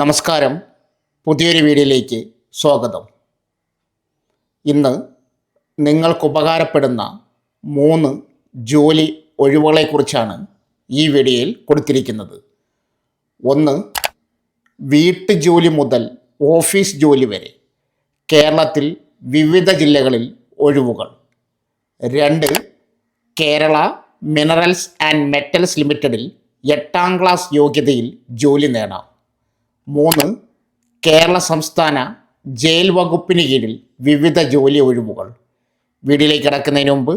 നമസ്കാരം. പുതിയൊരു വീഡിയോയിലേക്ക് സ്വാഗതം. ഇന്ന് നിങ്ങൾക്ക് ഉപകാരപ്പെടുന്ന മൂന്ന് ജോലി ഒഴിവുകളെക്കുറിച്ചാണ് ഈ വീഡിയോയിൽ കൊടുത്തിരിക്കുന്നത്. ഒന്ന് വീട്ടുജോലി മുതൽ ഓഫീസ് ജോലി വരെ കേരളത്തിൽ വിവിധ ജില്ലകളിൽ ഒഴിവുകൾ. രണ്ട് കേരള മിനറൽസ് ആൻഡ് മെറ്റൽസ് ലിമിറ്റഡിൽ എട്ടാം ക്ലാസ് യോഗ്യതയിൽ ജോലി നേടാം. മൂന്ന് കേരള സംസ്ഥാന ജയിൽ വകുപ്പിന് കീഴിൽ വിവിധ ജോലി ഒഴിവുകൾ. വീഡിയോയിലേക്ക് കിടക്കുന്നതിന് മുമ്പ്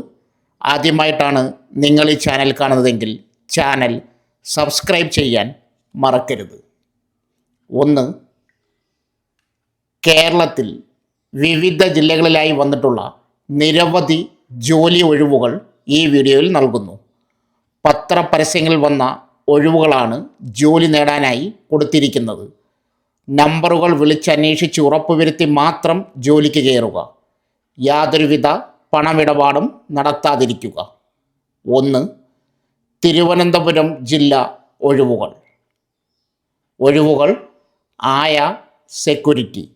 ആദ്യമായിട്ടാണ് നിങ്ങൾ ഈ ചാനൽ കാണുന്നതെങ്കിൽ ചാനൽ സബ്സ്ക്രൈബ് ചെയ്യാൻ മറക്കരുത്. ഒന്ന് കേരളത്തിൽ വിവിധ ജില്ലകളിലായി വന്നിട്ടുള്ള നിരവധി ജോലി ഒഴിവുകൾ ഈ വീഡിയോയിൽ നൽകുന്നു. പത്രപരസ്യങ്ങളിൽ വന്ന ഒഴിവുകളാണ് ജോലി നേടാനായി കൊടുത്തിരിക്കുന്നത്. നമ്പറുകൾ വിളിച്ചന്വേഷിച്ച് ഉറപ്പുവരുത്തി മാത്രം ജോലിക്ക് കയറുക. യാതൊരുവിധ പണമിടപാടും നടത്താതിരിക്കുക. ഒന്ന് തിരുവനന്തപുരം ജില്ല ഒഴിവുകൾ. ഒഴിവുകൾ ആയ സെക്യൂരിറ്റി.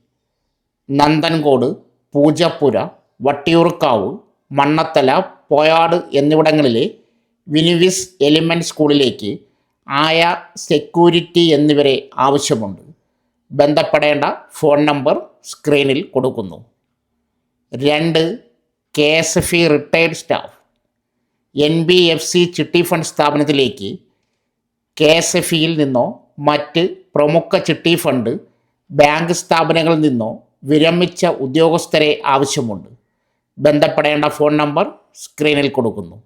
നന്ദൻകോട് പൂജപ്പുര വട്ടിയൂർക്കാവ് മണ്ണത്തല പോയാട് എന്നിവിടങ്ങളിലെ വിനിവിസ് എലിമെന്റ് സ്കൂളിലേക്ക് ആയ സെക്യൂരിറ്റി എന്നിവരെ ആവശ്യമുണ്ട്. ബന്ധപ്പെടേണ്ട ഫോൺ നമ്പർ സ്ക്രീനിൽ കൊടുക്കുന്നു. രണ്ട് K S F E retired staff. N B F C ചിട്ടി ഫണ്ട് സ്ഥാപനത്തിലേക്ക് കെ എസ് എഫ് ഇയിൽ നിന്നോ മറ്റ് പ്രമുഖ ചിട്ടി ഫണ്ട് ബാങ്ക് സ്ഥാപനങ്ങളിൽ നിന്നോ വിരമിച്ച ഉദ്യോഗസ്ഥരെ ആവശ്യമുണ്ട്. ബന്ധപ്പെടേണ്ട ഫോൺ നമ്പർ സ്ക്രീനിൽ കൊടുക്കുന്നു.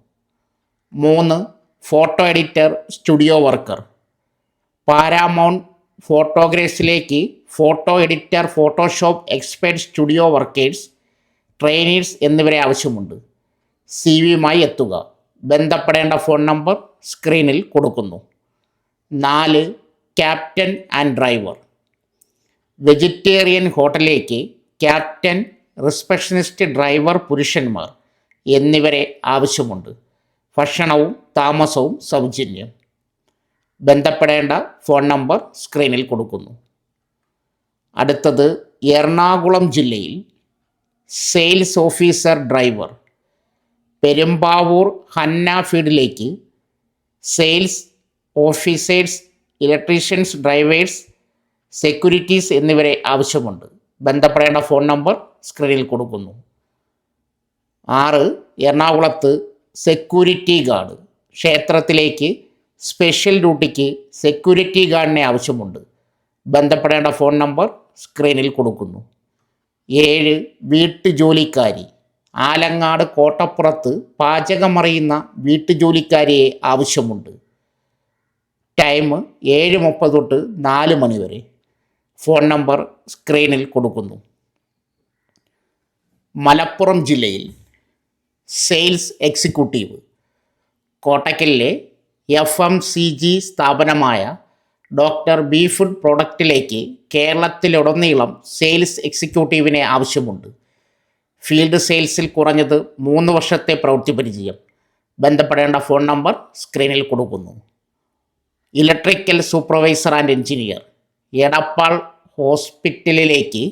മൂന്ന് photo editor studio worker. Paramount ഫോട്ടോഗ്രാഫ്സിലേക്ക് photo editor Photoshop expert studio workers trainers എന്നിവരെ ആവശ്യമുണ്ട്. സി വിയുമായി എത്തുക. ബന്ധപ്പെടേണ്ട ഫോൺ നമ്പർ സ്ക്രീനിൽ കൊടുക്കുന്നു. നാല് ക്യാപ്റ്റൻ ആൻഡ് ഡ്രൈവർ. വെജിറ്റേറിയൻ ഹോട്ടലിലേക്ക് ക്യാപ്റ്റൻ റിസപ്ഷനിസ്റ്റ് ഡ്രൈവർ പുരുഷന്മാർ എന്നിവരെ ആവശ്യമുണ്ട്. ഭക്ഷണവും താമസവും സൗജന്യം. ബന്ധപ്പെടേണ്ട ഫോൺ നമ്പർ സ്ക്രീനിൽ കൊടുക്കുന്നു. അടുത്തത് എറണാകുളം ജില്ലയിൽ സെയിൽസ് ഓഫീസർ ഡ്രൈവർ പെരുമ്പാവൂർ ഹന്ന ഫീൽഡിലേക്ക് sales officers electricians drivers securities എന്നിവരെ ആവശ്യമുണ്ട്. ബന്ധപ്പെടേണ്ട ഫോൺ നമ്പർ സ്ക്രീനിൽ കൊടുക്കുന്നു. ആറ് എറണാകുളത്ത് സെക്യൂരിറ്റി ഗാർഡ് ക്ഷേത്രത്തിലേക്ക് സ്പെഷ്യൽ ഡ്യൂട്ടിക്ക് സെക്യൂരിറ്റി ഗാർഡിനെ ആവശ്യമുണ്ട്. ബന്ധപ്പെടേണ്ട ഫോൺ നമ്പർ സ്ക്രീനിൽ കൊടുക്കുന്നു. ഏഴ് വീട്ടുജോലിക്കാരി. ആലങ്ങാട് കോട്ടപ്പുറത്ത് പാചകമറിയുന്ന വീട്ടുജോലിക്കാരിയെ ആവശ്യമുണ്ട്. ടൈം ഏഴ് മുപ്പത് തൊട്ട് നാല് മണി വരെ. ഫോൺ നമ്പർ സ്ക്രീനിൽ കൊടുക്കുന്നു. മലപ്പുറം ജില്ലയിൽ സെയിൽസ് എക്സിക്യൂട്ടീവ്. കോട്ടക്കലിലെ എഫ് എം സി ജി സ്ഥാപനമായ ഡോക്ടർ ബി ഫുഡ് പ്രൊഡക്റ്റിലേക്ക് കേരളത്തിലുടനീളം സെയിൽസ് എക്സിക്യൂട്ടീവിനെ ആവശ്യമുണ്ട്. ഫീൽഡ് സെയിൽസിൽ കുറഞ്ഞത് മൂന്ന് വർഷത്തെ പ്രവൃത്തി പരിചയം. ബന്ധപ്പെടേണ്ട ഫോൺ നമ്പർ സ്ക്രീനിൽ കൊടുക്കുന്നു. Electrical supervisor and engineer Edappal ഹോസ്പിറ്റലിലേക്ക്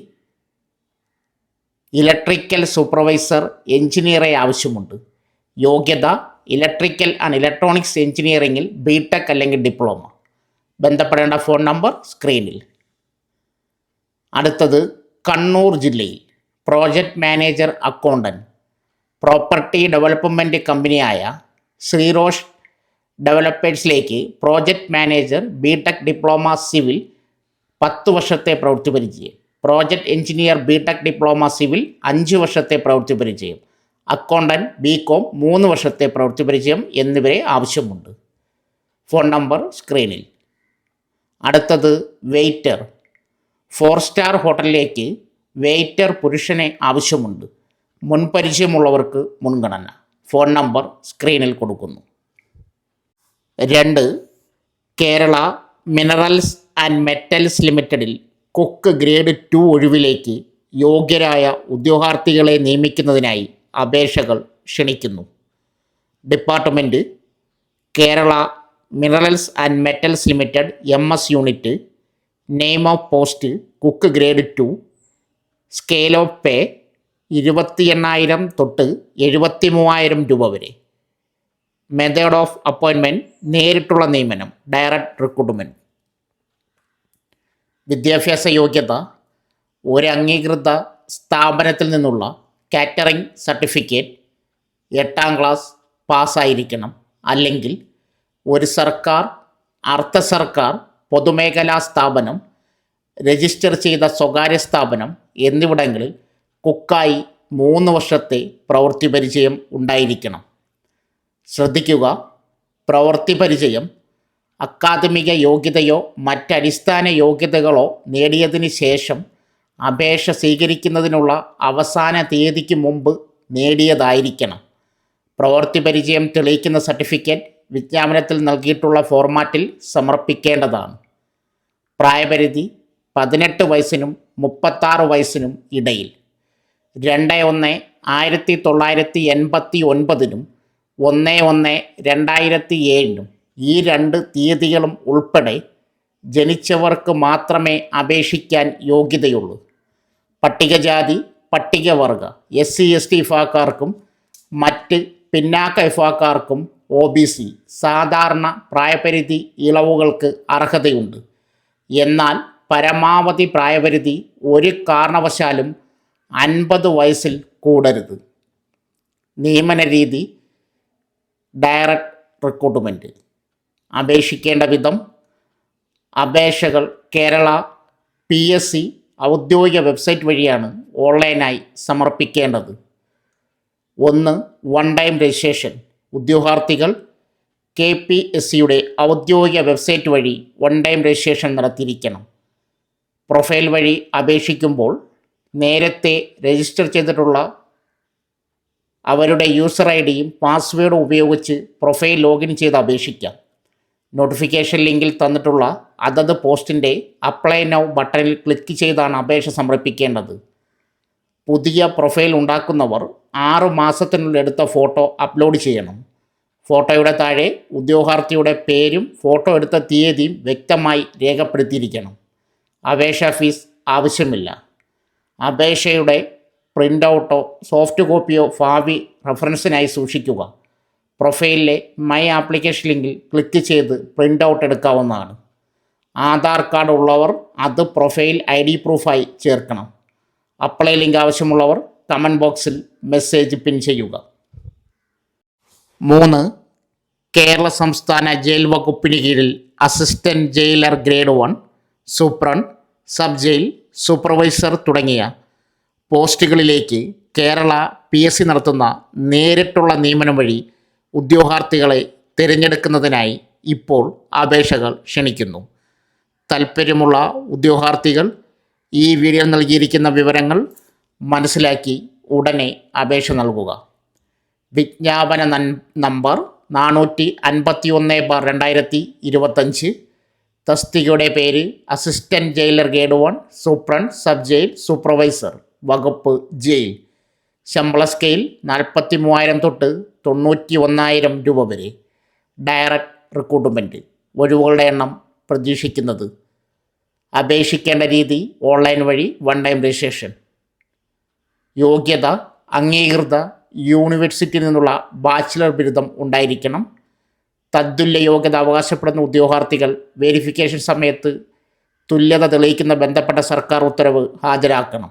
ഇലക്ട്രിക്കൽ സൂപ്പർവൈസർ എഞ്ചിനീയറെ ആവശ്യമുണ്ട്. യോഗ്യത ഇലക്ട്രിക്കൽ ആൻഡ് ഇലക്ട്രോണിക്സ് എഞ്ചിനീയറിംഗിൽ ബിടെക് അല്ലെങ്കിൽ ഡിപ്ലോമ. ബന്ധപ്പെടേണ്ട ഫോൺ നമ്പർ സ്ക്രീനിൽ. അടുത്തത് കണ്ണൂർ ജില്ലയിൽ. Project manager accountant property development കമ്പനിയായ Sreerosh ഡെവലപ്പേഴ്സിലേക്ക് project manager B Tech diploma civil പത്ത് വർഷത്തെ പ്രവൃത്തി പരിചയം. Project engineer B Tech diploma civil അഞ്ച് വർഷത്തെ പ്രവൃത്തി പരിചയം. അക്കൗണ്ടന്റ് ബി കോം മൂന്ന് വർഷത്തെ പ്രവൃത്തി പരിചയം എന്നിവരെ ആവശ്യമുണ്ട്. ഫോൺ നമ്പർ സ്ക്രീനിൽ. അടുത്തത് വെയ്റ്റർ. ഫോർ സ്റ്റാർ ഹോട്ടലിലേക്ക് വെയ്റ്റർ പുരുഷനെ ആവശ്യമുണ്ട്. മുൻപരിചയമുള്ളവർക്ക് മുൻഗണന. ഫോൺ നമ്പർ സ്ക്രീനിൽ കൊടുക്കുന്നു. രണ്ട് കേരള മിനറൽസ് ആൻഡ് മെറ്റൽസ് ലിമിറ്റഡിൽ കുക്ക് ഗ്രേഡ് ടു ഒഴിവിലേക്ക് യോഗ്യരായ ഉദ്യോഗാർത്ഥികളെ നിയമിക്കുന്നതിനായി അപേക്ഷകൾ ക്ഷണിക്കുന്നു. Department Kerala Minerals and Metals Limited M S unit name of post cook grade two scale of pay ഇരുപത്തി എണ്ണായിരം തൊട്ട് എഴുപത്തി മൂവായിരം രൂപ വരെ. മെത്തേഡ് ഓഫ് അപ്പോയിൻമെന്റ് നേരിട്ടുള്ള നിയമനം ഡയറക്റ്റ് റിക്രൂട്ട്മെന്റ് വിദ്യാഭ്യാസ യോഗ്യത ഒരു അംഗീകൃത സ്ഥാപനത്തിൽ നിന്നുള്ള കാറ്ററിംഗ് സർട്ടിഫിക്കറ്റ് എട്ടാം ക്ലാസ് പാസ്സായിരിക്കണം. അല്ലെങ്കിൽ ഒരു സർക്കാർ അർദ്ധ സർക്കാർ പൊതുമേഖലാ സ്ഥാപനം രജിസ്റ്റർ ചെയ്ത സ്വകാര്യ സ്ഥാപനം എന്നിവിടങ്ങളിൽ കുക്കായി മൂന്ന് വർഷത്തെ പ്രവൃത്തി പരിചയം ഉണ്ടായിരിക്കണം. ശ്രദ്ധിക്കുക പ്രവൃത്തി പരിചയം അക്കാദമിക യോഗ്യതയോ മറ്റടിസ്ഥാന യോഗ്യതകളോ നേടിയതിന് ശേഷം അപേക്ഷ സ്വീകരിക്കുന്നതിനുള്ള അവസാന തീയതിക്ക് മുമ്പ് നേടിയതായിരിക്കണം. പ്രവൃത്തി പരിചയം തെളിയിക്കുന്ന സർട്ടിഫിക്കറ്റ് വിജ്ഞാപനത്തിൽ നൽകിയിട്ടുള്ള ഫോർമാറ്റിൽ സമർപ്പിക്കേണ്ടതാണ്. പ്രായപരിധി പതിനെട്ട് വയസ്സിനും മുപ്പത്താറ് വയസ്സിനും ഇടയിൽ. രണ്ട് ഒന്ന് ആയിരത്തി തൊള്ളായിരത്തി എൺപത്തി ഒൻപതിനും ഒന്ന് ഒന്ന് രണ്ടായിരത്തി ഏഴിനും ഈ രണ്ട് തീയതികളും ഉൾപ്പെടെ ജനിച്ചവർക്ക് മാത്രമേ അപേക്ഷിക്കാൻ യോഗ്യതയുള്ളൂ. പട്ടികജാതി പട്ടികവർഗ എസ് സി എസ് ടി വിഭാഗക്കാർക്കും മറ്റ് പിന്നാക്ക വിഭാഗക്കാർക്കും ഒ ബി സി സാധാരണ പ്രായപരിധി ഇളവുകൾക്ക് അർഹതയുണ്ട്. എന്നാൽ പരമാവധി പ്രായപരിധി ഒരു കാരണവശാലും അൻപത് വയസ്സിൽ കൂടരുത്. നിയമന രീതി ഡയറക്റ്റ് റിക്രൂട്ട്മെന്റ് അപേക്ഷിക്കേണ്ട വിധം അപേക്ഷകൾ കേരള പി എസ് സി ഔദ്യോഗിക വെബ്സൈറ്റ് വഴിയാണ് ഓൺലൈനായി സമർപ്പിക്കേണ്ടത്. ഒന്ന് വൺ ടൈം രജിസ്ട്രേഷൻ ഉദ്യോഗാർത്ഥികൾ കെ പി എസ് സിയുടെ ഔദ്യോഗിക വെബ്സൈറ്റ് വഴി വൺ ടൈം രജിസ്ട്രേഷൻ നടത്തിയിരിക്കണം. പ്രൊഫൈൽ വഴി അപേക്ഷിക്കുമ്പോൾ നേരത്തെ രജിസ്റ്റർ ചെയ്തിട്ടുള്ള അവരുടെ യൂസർ ഐ ഡിയും പാസ്വേഡും ഉപയോഗിച്ച് പ്രൊഫൈൽ ലോഗിൻ ചെയ്ത് അപേക്ഷിക്കാം. നോട്ടിഫിക്കേഷൻ ലിങ്കിൽ തന്നിട്ടുള്ള അതത് പോസ്റ്റിന്റെ അപ്ലൈ നൗ ബട്ടണിൽ ക്ലിക്ക് ചെയ്താണ് അപേക്ഷ സമർപ്പിക്കേണ്ടത്. പുതിയ പ്രൊഫൈൽ ഉണ്ടാക്കുന്നവർ ആറ് മാസത്തിനുള്ളിൽ എടുത്ത ഫോട്ടോ അപ്ലോഡ് ചെയ്യണം. ഫോട്ടോയുടെ താഴെ ഉദ്യോഗാർത്ഥിയുടെ പേരും ഫോട്ടോ എടുത്ത തീയതിയും വ്യക്തമായി രേഖപ്പെടുത്തിയിരിക്കണം. അപേക്ഷ ഫീസ് ആവശ്യമില്ല. അപേക്ഷയുടെ പ്രിന്റ് ഔട്ടോ സോഫ്റ്റ് കോപ്പിയോ ഭാവി റെഫറൻസിനായി സൂക്ഷിക്കുക. പ്രൊഫൈലിലെ മൈ ആപ്ലിക്കേഷൻ ലിങ്കിൽ ക്ലിക്ക് ചെയ്ത് പ്രിന്റ് ഔട്ട് എടുക്കാവുന്നതാണ്. ആധാർ കാർഡ് ഉള്ളവർ അത് പ്രൊഫൈൽ ഐ ഡി പ്രൂഫായി ചേർക്കണം. അപ്ലൈ ലിങ്ക് ആവശ്യമുള്ളവർ കമന്റ് ബോക്സിൽ മെസ്സേജ് പിൻ ചെയ്യുക. മൂന്ന് കേരള സംസ്ഥാന ജയിൽ വകുപ്പിന് കീഴിൽ assistant jailer grade one superintendent sub jail supervisor തുടങ്ങിയ പോസ്റ്റുകളിലേക്ക് കേരള പി എസ് സി നടത്തുന്ന നേരിട്ടുള്ള നിയമനം വഴി ഉദ്യോഗാർത്ഥികളെ തിരഞ്ഞെടുക്കുന്നതിനായി ഇപ്പോൾ അപേക്ഷകൾ ക്ഷണിക്കുന്നു. താൽപ്പര്യമുള്ള ഉദ്യോഗാർത്ഥികൾ ഈ വീഡിയോ നൽകിയിരിക്കുന്ന വിവരങ്ങൾ മനസ്സിലാക്കി ഉടനെ അപേക്ഷ നൽകുക. വിജ്ഞാപന നമ്പർ നാനൂറ്റി അൻപത്തി ഒന്ന് ബാർ രണ്ടായിരത്തി ഇരുപത്തഞ്ച് തസ്തികയുടെ പേര് assistant jailer grade one superintendent sub jail supervisor വകുപ്പ് ജയിൽ. ശമ്പള സ്കെയിൽ നാൽപ്പത്തി മൂവായിരം തൊട്ട് തൊണ്ണൂറ്റി ഒന്നായിരം രൂപ വരെ ഡയറക്റ്റ് റിക്രൂട്ട്മെന്റ് ഒഴിവുകളുടെ എണ്ണം പ്രതീക്ഷിക്കുന്നത്. അപേക്ഷിക്കേണ്ട രീതി ഓൺലൈൻ വഴി വൺ ടൈം രജിസ്ട്രേഷൻ യോഗ്യത അംഗീകൃത യൂണിവേഴ്സിറ്റിയിൽ നിന്നുള്ള ബാച്ചിലർ ബിരുദം ഉണ്ടായിരിക്കണം. തദ്തുല്യ യോഗ്യത അവകാശപ്പെടുന്ന ഉദ്യോഗാർത്ഥികൾ വെരിഫിക്കേഷൻ സമയത്ത് തുല്യത തെളിയിക്കുന്ന ബന്ധപ്പെട്ട സർക്കാർ ഉത്തരവ് ഹാജരാക്കണം.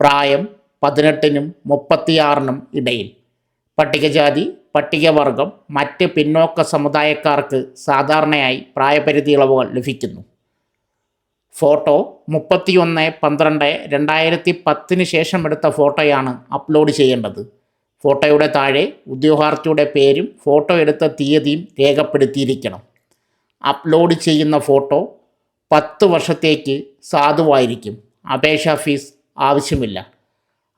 പ്രായം പതിനെട്ടിനും മുപ്പത്തിയാറിനും ഇടയിൽ. പട്ടികജാതി പട്ടികവർഗം മറ്റ് പിന്നോക്ക സമുദായക്കാർക്ക് സാധാരണയായി പ്രായപരിധി ഇളവുകൾ ലഭിക്കുന്നു. ഫോട്ടോ മുപ്പത്തിയൊന്ന് പന്ത്രണ്ട് രണ്ടായിരത്തി പത്തിന് ശേഷം എടുത്ത ഫോട്ടോയാണ് അപ്ലോഡ് ചെയ്യേണ്ടത്. ഫോട്ടോയുടെ താഴെ ഉദ്യോഗാർത്ഥിയുടെ പേരും ഫോട്ടോ എടുത്ത തീയതിയും രേഖപ്പെടുത്തിയിരിക്കണം. അപ്ലോഡ് ചെയ്യുന്ന ഫോട്ടോ പത്ത് വർഷത്തേക്ക് സാധുവായിരിക്കും. അപേക്ഷാ ഫീസ് ആവശ്യമില്ല.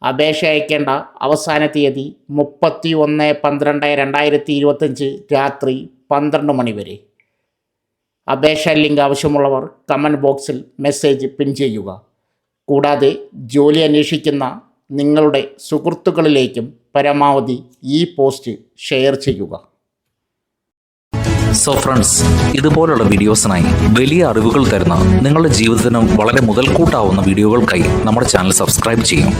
അപേക്ഷ അയക്കേണ്ട അവസാന തീയതി മുപ്പത്തി ഒന്ന് പന്ത്രണ്ട് രണ്ടായിരത്തി ഇരുപത്തഞ്ച് രാത്രി പന്ത്രണ്ട് മണി വരെ. അപേക്ഷ ലിങ്ക് ആവശ്യമുള്ളവർ കമന്റ് ബോക്സിൽ മെസ്സേജ് പിൻ ചെയ്യുക. കൂടാതെ ജോലി അന്വേഷിക്കുന്ന നിങ്ങളുടെ സുഹൃത്തുക്കളിലേക്കും പരമാവധി ഈ പോസ്റ്റ് ഷെയർ ചെയ്യുക. സോ ഫ്രണ്ട്സ് ഇതുപോലുള്ള വീഡിയോസിനായി വലിയ അറിവുകൾ തരുന്ന നിങ്ങളുടെ ജീവിതത്തിനും വളരെ മുതൽക്കൂട്ടാവുന്ന വീഡിയോകൾക്കായി നമ്മുടെ ചാനൽ സബ്സ്ക്രൈബ് ചെയ്യും.